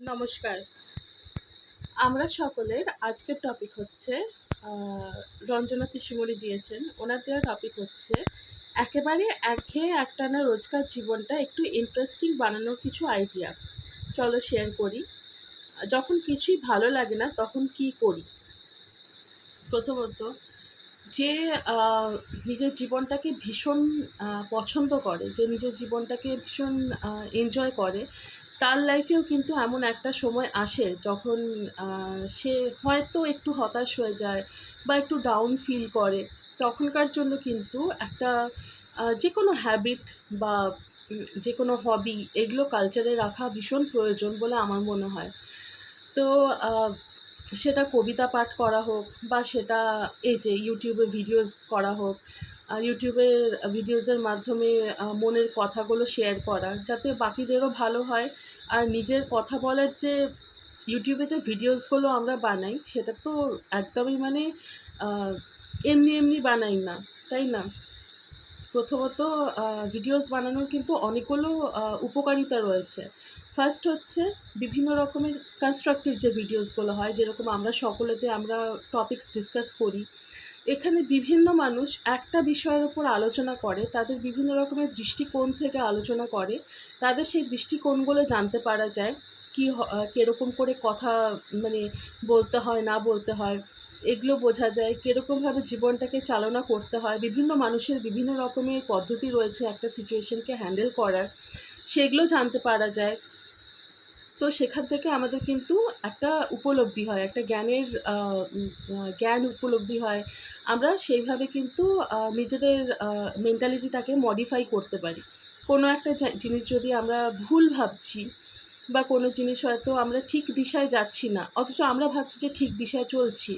নমস্কার। আমরা সকলের আজকের টপিক হচ্ছে রঞ্জনা পিসিমণি দিয়েছেন। ওনার দেওয়া টপিক হচ্ছে, একেবারে একঘেয়ে একটানা রোজকার জীবনটা একটু ইন্টারেস্টিং বানানোর কিছু আইডিয়া চলো শেয়ার করি। যখন কিছুই ভালো লাগে না, তখন কি করি? প্রথমত, যে নিজের জীবনটাকে ভীষণ পছন্দ করে, যে নিজের জীবনটাকে ভীষণ এনজয় করে তার লাইফেও কিন্তু এমন একটা সময় আসে যখন সে হয়তো একটু হতাশ হয়ে যায় বা একটু ডাউন ফিল করে। তখনকার জন্য কিন্তু একটা যে কোনো হ্যাবিট বা যে কোনো হবি এগুলো কালচারে রাখা ভীষণ প্রয়োজন বলে আমার মনে হয়। তো সেটা কবিতা পাঠ করা হোক বা সেটা এই যে ইউটিউবে ভিডিওস করা হোক ইউটিউবের ভিডিওসের মাধ্যমে মনের কথাগুলো শেয়ার করা, যাতে বাকিদেরও ভালো হয়। আর নিজের কথা বলার যে ইউটিউবে যে ভিডিওসগুলো আমরা বানাই, সেটা তো একদমই মানে এমনি এমনি বানাই না, তাই না? প্রথমত ভিডিওস বানানোর কিন্তু অনেকগুলো উপকারিতা রয়েছে। ফার্স্ট হচ্ছে বিভিন্ন রকমের কনস্ট্রাকটিভ যে ভিডিওসগুলো হয়, যেরকম আমরা সকলেতে আমরা টপিকস ডিসকাস করি। এখানে বিভিন্ন মানুষ একটা বিষয়ের উপর আলোচনা করে, তাদের বিভিন্ন রকমের দৃষ্টিকোণ থেকে আলোচনা করে, তাদের সেই দৃষ্টিকোণগুলো জানতে পারা যায়, কী কীরকম করে কথা মানে বলতে হয়, না বলতে হয়, এগুলো বোঝা যায়, কীরকমভাবে জীবনটাকে চালনা করতে হয়, বিভিন্ন মানুষের বিভিন্ন রকমের পদ্ধতি রয়েছে একটা সিচুয়েশনকে হ্যান্ডেল করার, সেগুলো জানতে পারা যায়। তো সেখান থেকে আমাদের কিন্তু একটা উপলব্ধি হয়, একটা জ্ঞানের জ্ঞান উপলব্ধি হয়। আমরা সেইভাবে কিন্তু নিজেদের মেন্টালিটিটাকে মডিফাই করতে পারি। কোনো একটা জিনিস যদি আমরা ভুল ভাবছি বা কোনো জিনিস হয়তো আমরা ঠিক দিশায় যাচ্ছি না, অথচ আমরা ভাবছি যে ঠিক দিশায় চলছি,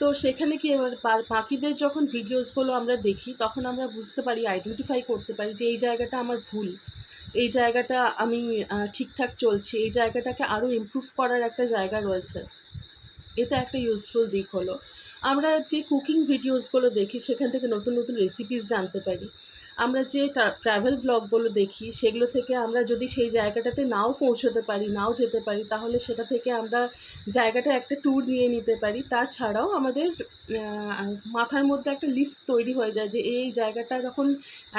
তো সেখানে কি এবার পাখিদের যখন ভিডিওসগুলো আমরা দেখি, তখন আমরা বুঝতে পারি আইডেন্টিফাই করতে পারি যে এই জায়গাটা আমার ভুল। এই জায়গাটা আমি ঠিকঠাক চলছি। এই জায়গাটাকে আরও ইম্প্রুভ করার একটা জায়গা রয়েছে। এটা একটা ইউজফুল দিক হলো। আমরা যে কুকিং ভিডিওসগুলো দেখি, সেখান থেকে নতুন নতুন রেসিপিস জানতে পারি। আমরা যে ট্রাভেল ব্লগগুলো দেখি, সেগুলো থেকে আমরা যদি সেই জায়গাটাতে নাও পৌঁছতে পারি, নাও যেতে পারি, তাহলে সেটা থেকে আমরা জায়গাটা একটা ট্যুর নিয়ে নিতে পারি। তাছাড়াও আমাদের মাথার মধ্যে একটা লিস্ট তৈরি হয়ে যায় যে এই জায়গাটা যখন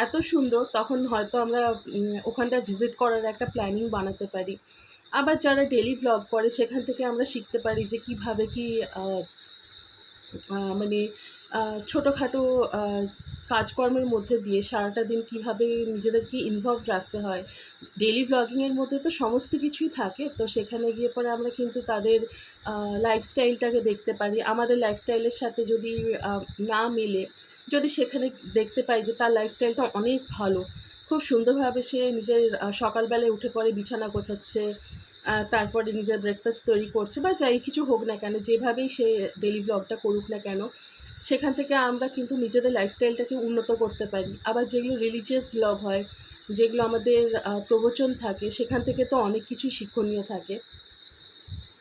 এত সুন্দর, তখন হয়তো আমরা ওখানটা ভিজিট করার একটা প্ল্যানিং বানাতে পারি। আবার যারা ডেলি ভ্লগ করে, সেখান থেকে আমরা শিখতে পারি যে কীভাবে কি মানে ছোটোখাটো কাজকর্মের মধ্যে দিয়ে সারাটা দিন কীভাবে নিজেদেরকে ইনভলভ রাখতে হয়। ডেলি ভ্লগিংয়ের মধ্যে তো সমস্ত কিছুই থাকে, তো সেখানে গিয়ে পরে আমরা কিন্তু তাদের লাইফস্টাইলটাকে দেখতে পারি। আমাদের লাইফস্টাইলের সাথে যদি না মিলে, যদি সেখানে দেখতে পাই যে তার লাইফস্টাইলটা অনেক ভালো, খুব সুন্দরভাবে সে নিজের সকালবেলায় উঠে পরে বিছানা গোছাচ্ছে তারপরে নিজের ব্রেকফাস্ট তৈরি করছে বা যাই কিছু হোক না কেন, যেভাবেই সে ডেলি ভ্লগটা করুক না কেন সেখান থেকে আমরা কিন্তু নিজেদের লাইফস্টাইলটাকে উন্নত করতে পারি। আবার যেগুলো রিলিজিয়াস ভ্লগ হয়, যেগুলো আমাদের প্রবচন থাকে, সেখান থেকে তো অনেক কিছুই শিক্ষণীয় থাকে।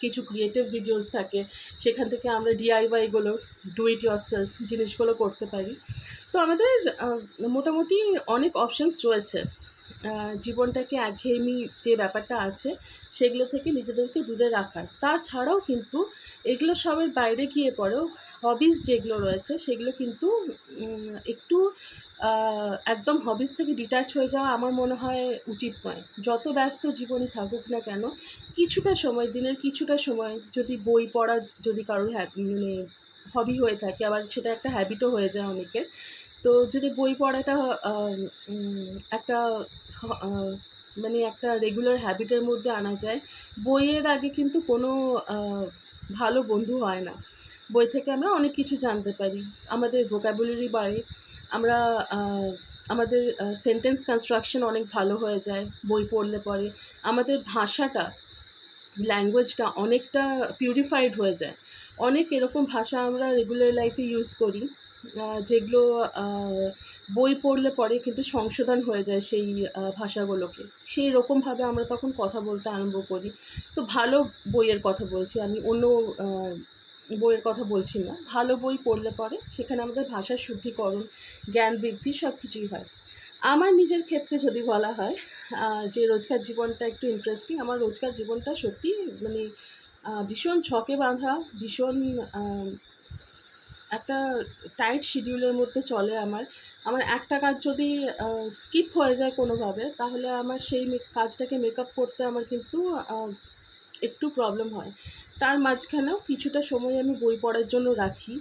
কিছু ক্রিয়েটিভ ভিডিওস থাকে, সেখান থেকে আমরা ডিআইওয়াইগুলো ডু ইট ইয়োর সেলফ জিনিসগুলো করতে পারি। তো আমাদের মোটামুটি অনেক অপশানস রয়েছে। জীবনটাকে একঘেয়েমি যে ব্যাপারটা আছে, সেগুলো থেকে নিজেদেরকে দূরে রাখার। তাছাড়াও কিন্তু এগুলো সবের বাইরে গিয়ে পরেও হবিজ যেগুলো রয়েছে, সেগুলো কিন্তু একটু একদম হবিজ থেকে ডিট্যাচ হয়ে যাওয়া আমার মনে হয় উচিত নয়। যত ব্যস্ত জীবনই থাকুক না কেন, কিছুটা সময়, দিনের কিছুটা সময় যদি বই পড়া যদি কারোর মানে হবি হয়ে থাকে, আবার সেটা একটা হ্যাবিটও হয়ে যায় অনেকের তো যদি বই পড়াটা একটা মানে একটা রেগুলার হ্যাবিটের মধ্যে আনা যায়, বইয়ের আগে কিন্তু কোনো ভালো বন্ধু হয় না। বই থেকে আমরা অনেক কিছু জানতে পারি। আমাদের ভোকাবুলারি বাড়ে। আমরা আমাদের সেন্টেন্স কনস্ট্রাকশন অনেক ভালো হয়ে যায়, বই পড়লে পরে। আমাদের ভাষাটা ল্যাঙ্গুয়েজটা অনেকটা পিউরিফাইড হয়ে যায়। অনেক এরকম ভাষা আমরা রেগুলার লাইফে ইউজ করি। যেগুলো বই পড়লে পরে কিন্তু সংশোধন হয়ে যায় সেই ভাষাগুলোকে। সেই রকমভাবে আমরা তখন কথা বলতে আরম্ভ করি। তো ভালো বইয়ের কথা বলছি, আমি অন্য বইয়ের কথা বলছি না। ভালো বই পড়লে পরে সেখানে আমাদের ভাষার শুদ্ধিকরণ, জ্ঞান বৃদ্ধি সব কিছুই হয়। আমার নিজের ক্ষেত্রে যদি বলা হয় যে রোজকার জীবনটা একটু ইন্টারেস্টিং আমার রোজকার জীবনটা সত্যি মানে ভীষণ ছকে বাঁধা, ভীষণ একটা টাইট শিডিউলের মধ্যে চলে আমার। আমার একটা কাজ যদি স্কিপ হয়ে যায় কোনোভাবে, তাহলে আমার সেই কাজটাকে মেকআপ করতে আমার কিন্তু একটু প্রবলেম হয়। তার মাঝখানেও কিছুটা সময় আমি বই পড়ার জন্য রাখি।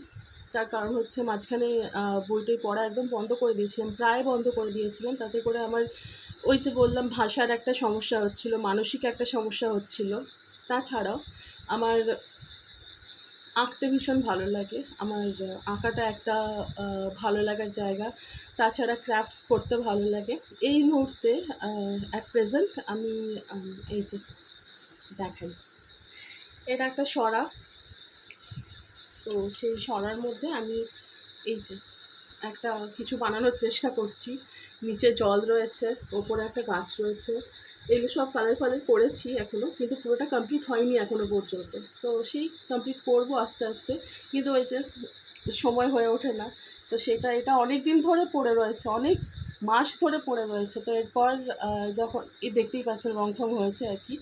তার কারণ হচ্ছে মাঝখানে বইটই পড়া একদম বন্ধ করে দিয়েছিলাম, প্রায় বন্ধ করে দিয়েছিলাম। তাতে করে আমার ওই যে বললাম, ভাষার একটা সমস্যা হচ্ছিল, মানসিক একটা সমস্যা হচ্ছিল। তাছাড়াও আমার আঁকতে ভীষণ ভালো লাগে। আমার আঁকাটা একটা ভালো লাগার জায়গা। তাছাড়া ক্রাফটস করতে ভালো লাগে। এই মুহূর্তে অ্যাট প্রেজেন্ট আমি, এই যে দেখাই। এটা একটা সরা। তো সেই সরার মধ্যে আমি এই যে একটা কিছু বানানোর চেষ্টা করছি। নিচে জল রয়েছে, ওপরে একটা গাছ রয়েছে। এগুলো সব কালার ফালার করেছি এখনও কিন্তু পুরোটা কমপ্লিট হয়নি এখনও পর্যন্ত। তো সেই কমপ্লিট করব আস্তে আস্তে, কিন্তু ওই যে সময় হয়ে ওঠে না। তো সেটা, এটা অনেক দিন ধরে পড়ে রয়েছে, অনেক মাস ধরে পড়ে রয়েছে। তো এরপর যখন, এই দেখতেই পাচ্ছেন রং ফং হয়েছে আর কি,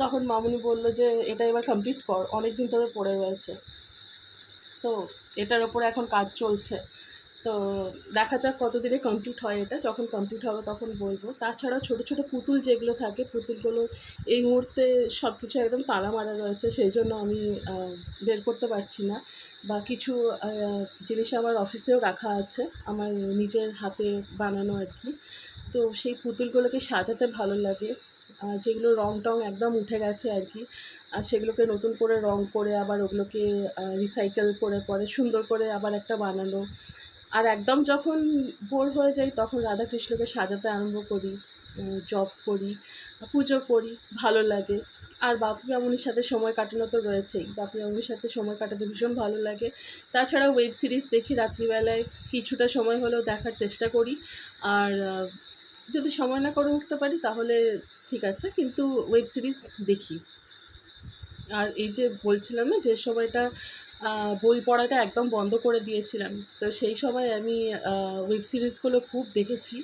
তখন মামুনি বলল যে, এটা এবার কমপ্লিট কর অনেক দিন ধরে পড়ে রয়েছে। তো এটার ওপরে এখন কাজ চলছে। তো দেখা যাক কতদিনে কমপ্লিট হয় এটা, যখন কমপ্লিট হবে তখন বলব। তাছাড়াও ছোটো ছোটো পুতুল যেগুলো থাকে, পুতুলগুলো এই মুহূর্তে সব কিছু একদম তালা মারা রয়েছে, সেই জন্য আমি বের করতে পারছি না। বা কিছু জিনিস আমার অফিসেও রাখা আছে, আমার নিজের হাতে বানানো আর কি। তো সেই পুতুলগুলোকে সাজাতে ভালো লাগে। যেগুলো রং টং একদম উঠে গেছে আর কি, আর সেগুলোকে নতুন করে রং করে আবার ওগুলোকে রিসাইকেল করে, পরে সুন্দর করে আবার একটা বানানো। আর একদম যখন ভোর হয়ে যাই তখন রাধাকৃষ্ণকে সাজাতে আরম্ভ করি জব করি, পুজো করি, ভালো লাগে। আর বাপু মামুনির সাথে সময় কাটানো তো রয়েছেই। বাপু মামুনির সাথে সময় কাটাতে ভীষণ ভালো লাগে। তাছাড়া ওয়েব সিরিজ দেখি, রাত্রিবেলায় কিছুটা সময় হলেও দেখার চেষ্টা করি। আর যদি সময় না করে উঠতে পারি তাহলে ঠিক আছে, কিন্তু ওয়েব সিরিজ দেখি। আর এই যে বলছিলাম না যে সময়টা বই পড়াটা একদম বন্ধ করে দিয়েছিলাম। তো সেই সময় আমি ওয়েব সিরিজগুলো খুব দেখেছি।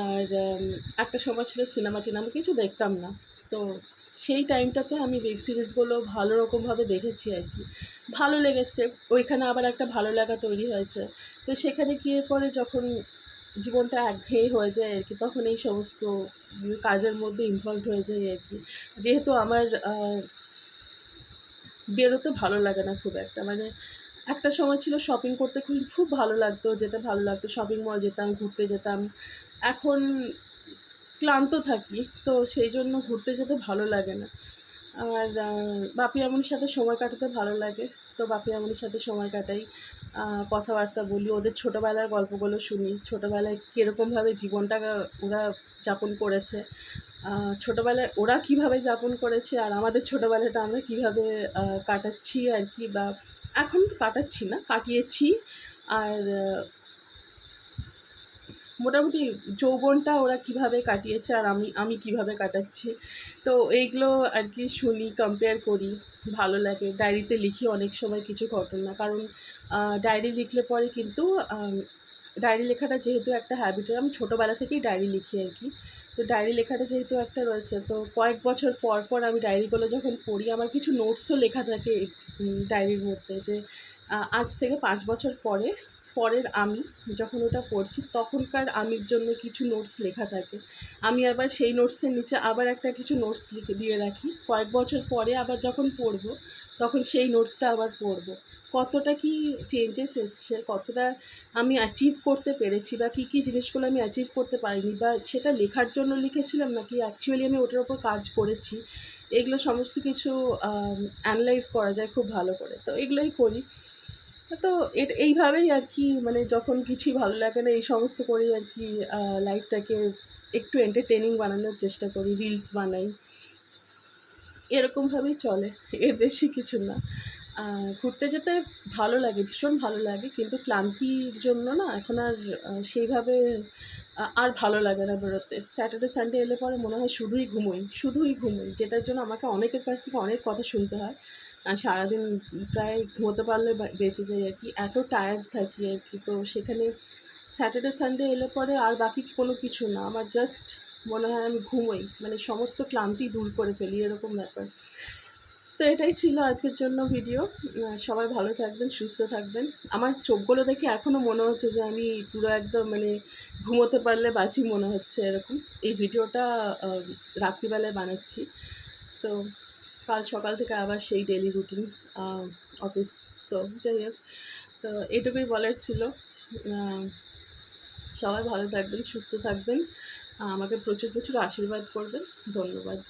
আর একটা সময় ছিল সিনেমা টিনেমা কিছু দেখতাম না। তো সেই টাইমটাতে আমি ওয়েব সিরিজগুলো ভালো রকমভাবে দেখেছি আর কি। ভালো লেগেছে। ওইখানে আবার একটা ভালো লাগা তৈরি হয়েছে। তো সেখানে গিয়ে পরে যখন জীবনটা একঘেয়ে হয়ে যায় আর কি, তখন এই সমস্ত কাজের মধ্যে ইনভলভ হয়ে যায় আর কি। যেহেতু আমার বেরোতে ভালো লাগে না খুব একটা। মানে একটা সময় ছিল শপিং করতে খুব খুব ভালো লাগতো, যেতে ভালো লাগতো। শপিং মল যেতাম, ঘুরতে যেতাম। এখন ক্লান্ত থাকি, তো সেই জন্য ঘুরতে যেতে ভালো লাগে না। আর বাপি আমনির সাথে সময় কাটাতে ভালো লাগে, তো বাপি আমনির সাথে সময় কাটাই। কথাবার্তা বলি, ওদের ছোটোবেলার গল্পগুলো শুনি। ছোটোবেলায় কীরকমভাবে জীবনটা ওরা যাপন করেছে। ছোটোবেলায় ওরা কীভাবে যাপন করেছে আর আমাদের ছোটোবেলাটা আমরা কীভাবে কাটাচ্ছি আর কি বা এখন তো কাটাচ্ছি না, কাটিয়েছি। আর মোটামুটি যৌবনটা ওরা কীভাবে কাটিয়েছে আর আমি আমি কীভাবে কাটাচ্ছি। তো এইগুলো আর কি শুনি কম্পেয়ার করি, ভালো লাগে। ডায়েরিতে লিখি অনেক সময় কিছু ঘটনা, কারণ ডায়েরি লিখলে পরে কিন্তু ডায়েরি লেখাটা যেহেতু একটা হ্যাবিটের আমি ছোটোবেলা থেকেই ডায়েরি লিখি আর কি। তো ডায়েরি লেখাটা যেহেতু একটা রয়েছে, তো কয়েক বছর পর পর আমি ডায়েরিগুলো যখন পড়ি, আমার কিছু নোটসও লেখা থাকে ডায়েরির মধ্যে যে আজ থেকে পাঁচ বছর পরে, পরের আমি যখন ওটা পড়ছি, তখনকার আমির জন্য কিছু নোটস লেখা থাকে। আমি আবার সেই নোটসের নিচে আবার একটা কিছু নোটস লিখে, দিয়ে রাখি। কয়েক বছর পরে আবার যখন পড়ব, তখন সেই নোটসটা আবার পড়ব। কতটা কি চেঞ্জেস এসছে, কতটা আমি অ্যাচিভ করতে পেরেছি বা কী কী জিনিসগুলো আমি অ্যাচিভ করতে পারিনি বা সেটা লেখার জন্য লিখেছিলাম নাকি অ্যাকচুয়ালি আমি ওটার ওপর কাজ করেছি, এগুলো সমস্ত কিছু অ্যানালাইজ করা যায় খুব ভালো করে। তো এগুলোই করি। তো এট- এইভাবেই আর কি মানে যখন কিছুই ভালো লাগে না, এই সমস্ত করেই আর কি লাইফটাকে একটু এন্টারটেনিং বানানোর চেষ্টা করি রিলস বানাই। এরকমভাবেই চলে, এর বেশি কিছু না। ঘুরতে যেতে ভালো লাগে, ভীষণ ভালো লাগে, কিন্তু ক্লান্তির জন্য না এখন আর সেইভাবে আর ভালো লাগে না বেরোতে। স্যাটারডে সানডে এলে পরে মনে হয় শুধুই ঘুমোই শুধুই ঘুমোই, যেটার জন্য আমাকে অনেকের কাছ থেকে অনেক কথা শুনতে হয়। সারাদিন প্রায় ঘুমোতে পারলে বেঁচে যাই আর কি, এত টায়ার্ড থাকি আর কি, তো সেখানে স্যাটারডে সানডে এলে পরে আর বাকি কোনো কিছু না, আমার জাস্ট মনে হয় আমি ঘুমোই মানে সমস্ত ক্লান্তি দূর করে ফেলি, এরকম ব্যাপার। তো এটাই ছিল আজকের জন্য ভিডিও সবাই ভালো থাকবেন, সুস্থ থাকবেন। আমার চোখগুলো দেখে এখনও মনে হচ্ছে যে আমি পুরো একদম মানে ঘুমোতে পারলে বাঁচি মনে হচ্ছে এরকম। এই ভিডিওটা রাত্রিবেলায় বানাচ্ছি। তো কাল সকাল থেকে আবার সেই ডেলি রুটিন অফিস তো যাই হোক, তো এটুকুই বলার ছিল। সবাই ভালো থাকবেন, সুস্থ থাকবেন। আমাকে প্রচুর প্রচুর আশীর্বাদ করবেন। ধন্যবাদ।